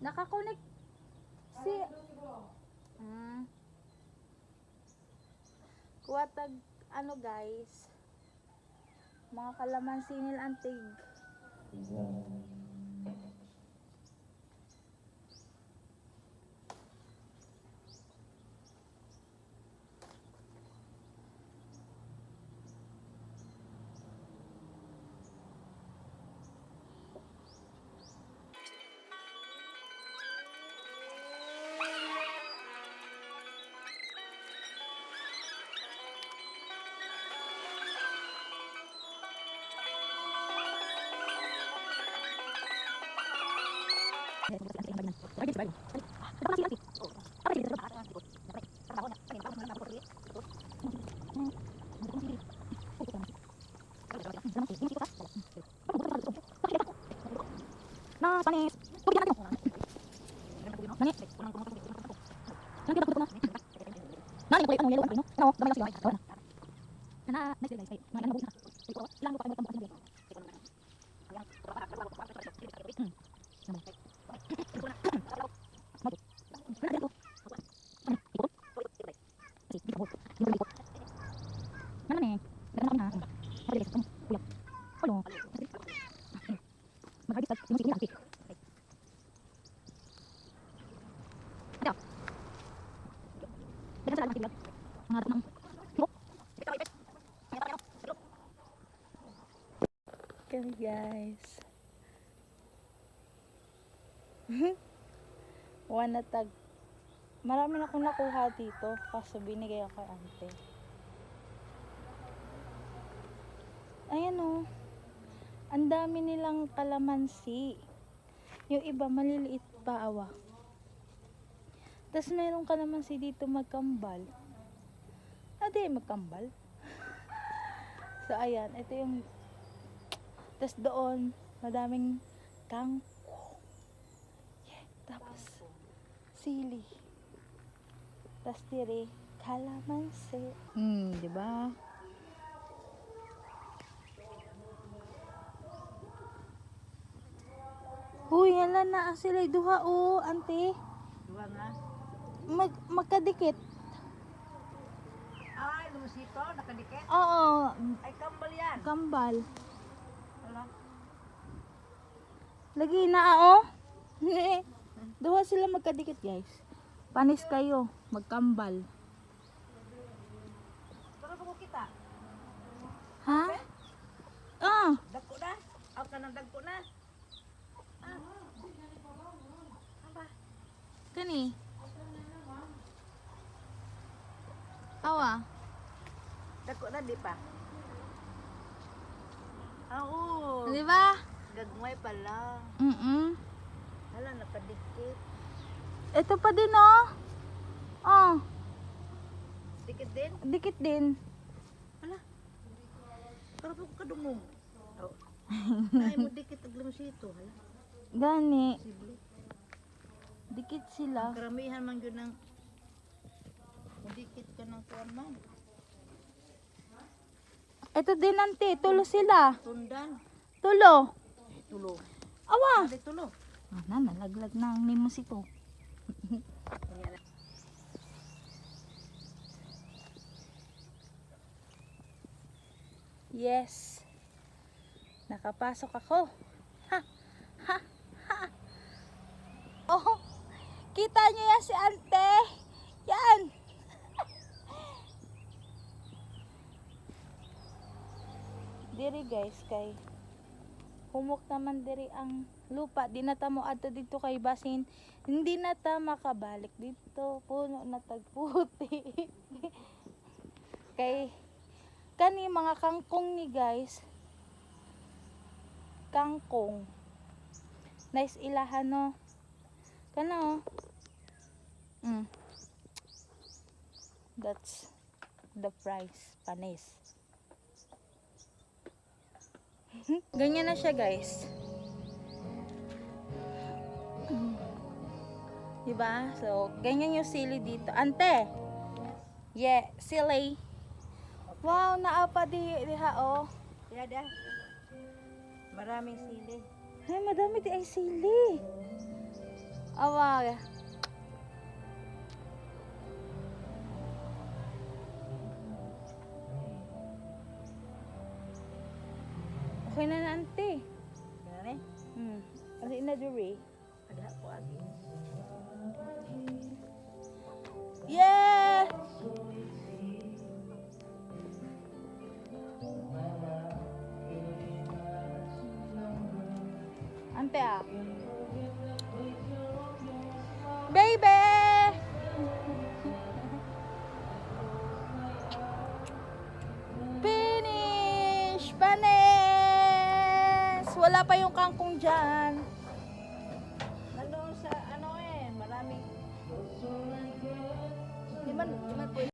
Nakakonect si... Hmm. Kuha tag, ano guys, mga kalamansi nila antig. Na panis. Tubig natin mo. Nani? Nani ba ko na? Nani ko yung yellow ano? Ano? Gamay lang sila. Kana, nice guys. Nani ano bukas. Ilang ko pa mo tambak ng Mana Halo. Magagis ka. Yung sige natin. Ito. Dagan sa lahat ng Ang harap ng Okay guys. One tag. Marami na akong nakuha dito. Kaso binigay ako kay ante. Ayan o. Ang dami nilang kalamansi. Yung iba maliliit pa awa. Tapos mayroong kalamansi dito magkambal. Ah, di magkambal. so ayan, ito yung tapos doon, madaming kangkong. Yeah, tapos sili. Tapos dire, kalamansi. Hmm, di ba? Huy, hala na sila duha o, ante. Dua nga. Mag magkadikit. Ay, lumusito, nakadikit. Oo, Ay, kambal yan. kambal. Wala. Lagi na oh. duha sila magkadikit, guys. Panis kayo, magkambal. Pero ko kita. Ha? Ah, Dagko na. Aw ka ng dagko na. Kani. Awa. Dagko na, di pa. Oo. Di ba? Gagmay pala. Mm Hala, nakadikit. Ito pa din oh. Oh, Dikit din. dikit din. Pero po kadungog. Oh. Ay mo dikit ang lumusito. Hala, Gani. sible. Dikit sila. Karamihan man yun ng dikit ka ng kuwan man. Ito din ante, tulo sila. Tundan. Tulo. Tulo. Awa. Adi tulo. Ah, na, nalaglag na ang nimos ito. Yes. Nakapasok ako. Ha! Ha! Ha! Oh! Kita niyo yan si ante! Yan! Diri guys, kay humok naman diri ang lupa. Di na ta mo adto dito kay basin. Hindi na ta makabalik dito. Puno na tagputi. kay kani mga kangkong ni guys. Kangkong. Nice ilahan no. Kana oh. Mm. That's the price. Panis. Ganyan na siya, guys. Diba? So, ganyan yung sili dito. Ante! Yeah, sili. Wow, naapa di, diha, oh. Yada. Maraming sili. Ay, madami di ay sili. Awa. Okay na na, ante. Ganun eh. Hmm. Kasi na dure. Ada ko agi. Yeah! Ante ah. Baby! Finish! Panis! Wala pa yung kangkong dyan.